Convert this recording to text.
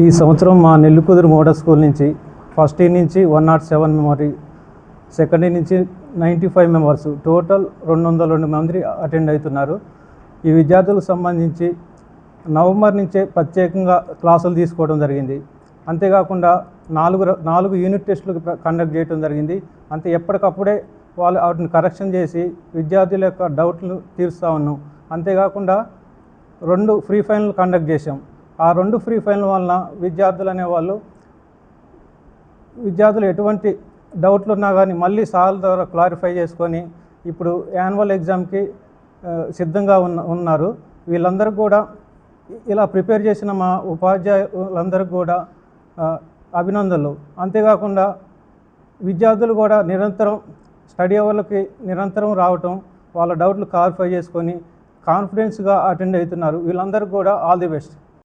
ఈ సంవత్సరం మా నెల్లికుదురు మోడల్ స్కూల్ నుంచి ఫస్ట్ ఇయర్ నుంచి one nought seven memory second year నుంచి నైంటీ ఫైవ్ మెంబర్స్ టోటల్ రెండు వందల రెండు మంది అటెండ్ అవుతున్నారు. ఈ విద్యార్థులకు సంబంధించి నవంబర్ నుంచే ప్రత్యేకంగా క్లాసులు తీసుకోవడం జరిగింది. అంతేకాకుండా నాలుగు నాలుగు యూనిట్ టెస్టులు కండక్ట్ చేయడం జరిగింది. అంతే ఎప్పటికప్పుడే వాళ్ళు వాటిని కరెక్షన్ చేసి విద్యార్థుల యొక్క డౌట్లు తీరుస్తూ ఉన్నాం. అంతేకాకుండా రెండు ఫ్రీ ఫైనల్ కండక్ట్ చేసాం ఆ రెండు ఫ్రీ ఫైన్ల వలన విద్యార్థులు అనేవాళ్ళు విద్యార్థులు ఎటువంటి డౌట్లు ఉన్నా కానీ మళ్ళీ సార్ల ద్వారా క్లారిఫై చేసుకొని ఇప్పుడు యాన్యువల్ ఎగ్జామ్కి సిద్ధంగా ఉన్న ఉన్నారు. వీళ్ళందరూ కూడా ఇలా ప్రిపేర్ చేసిన మా ఉపాధ్యాయులందరికీ కూడా అభినందనలు. అంతేకాకుండా విద్యార్థులు కూడా నిరంతరం స్టడీ అవర్లకి నిరంతరం రావటం వాళ్ళ డౌట్లు క్లారిఫై చేసుకొని కాన్ఫిడెన్స్గా అటెండ్ అవుతున్నారు. వీళ్ళందరికీ కూడా ఆల్ ది బెస్ట్